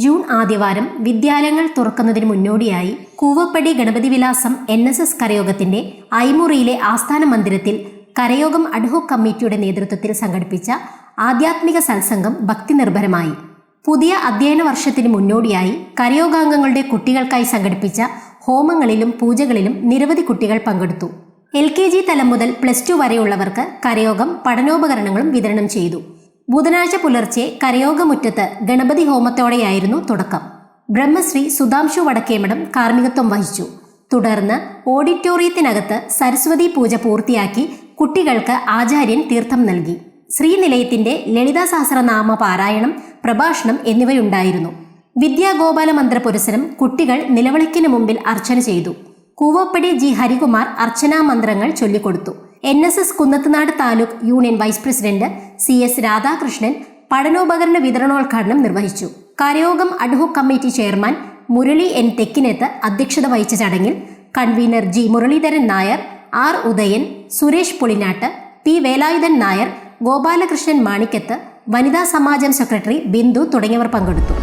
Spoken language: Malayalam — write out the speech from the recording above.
ജൂൺ ആദ്യവാരം വിദ്യാലയങ്ങൾ തുറക്കുന്നതിന് മുന്നോടിയായി Koovappady Ganapathi Vilasam N S S കരയോഗത്തിന്റെ ഐമുറിയിലെ ആസ്ഥാന മന്ദിരത്തിൽ കരയോഗം അഡ്ഹോക് കമ്മിറ്റിയുടെ നേതൃത്വത്തിൽ സംഘടിപ്പിച്ച ആധ്യാത്മിക സത്സംഗം ഭക്തി നിർഭരമായി പുതിയ അധ്യയന വർഷത്തിന് മുന്നോടിയായി കരയോഗാംഗങ്ങളുടെ കുട്ടികൾക്കായി സംഘടിപ്പിച്ച ഹോമങ്ങളിലും പൂജകളിലും നിരവധി കുട്ടികൾ പങ്കെടുത്തു. എൽ കെ ജി തലം മുതൽ പ്ലസ് ടു വരെയുള്ളവർക്ക് കരയോഗം പഠനോപകരണങ്ങളും വിതരണം ചെയ്തു. ബുധനാഴ്ച പുലർച്ചെ കരയോഗമുറ്റത്ത് ഗണപതി ഹോമത്തോടെയായിരുന്നു തുടക്കം. ബ്രഹ്മശ്രീ സുധാംശു വടക്കേമഠം കാർമ്മികത്വം വഹിച്ചു. തുടർന്ന് ഓഡിറ്റോറിയത്തിനകത്ത് സരസ്വതി പൂജ പൂർത്തിയാക്കി കുട്ടികൾക്ക് ആചാര്യൻ തീർത്ഥം നൽകി. ശ്രീനിലയത്തിന്റെ ലളിതാ സഹസ്രനാമ പാരായണം പ്രഭാഷണം എന്നിവയുണ്ടായിരുന്നു. വിദ്യാഗോപാല മന്ത്ര പുരസരം കുട്ടികൾ നിലവിളക്കിന് മുമ്പിൽ അർച്ചന ചെയ്തു. കൂവപ്പടി ജി ഹരികുമാർ അർച്ചനാ മന്ത്രങ്ങൾ ചൊല്ലിക്കൊടുത്തു. N S S Kunnathunad taluk union vice president C S Radhakrishnan പഠനോപകരണ വിതരണോദ്ഘാടനം നിർവഹിച്ചു. കരയോഗം ad hoc committee chairman Murali N Thekkineth അധ്യക്ഷത വഹിച്ച ചടങ്ങിൽ convener G Muralidharan Nair R Udayan Suresh Pulinattu P Velayudhan Nair Gopalakrishnan Manikkath വനിതാ സമാജം സെക്രട്ടറി ബിന്ദു തുടങ്ങിയവർ പങ്കെടുത്തു.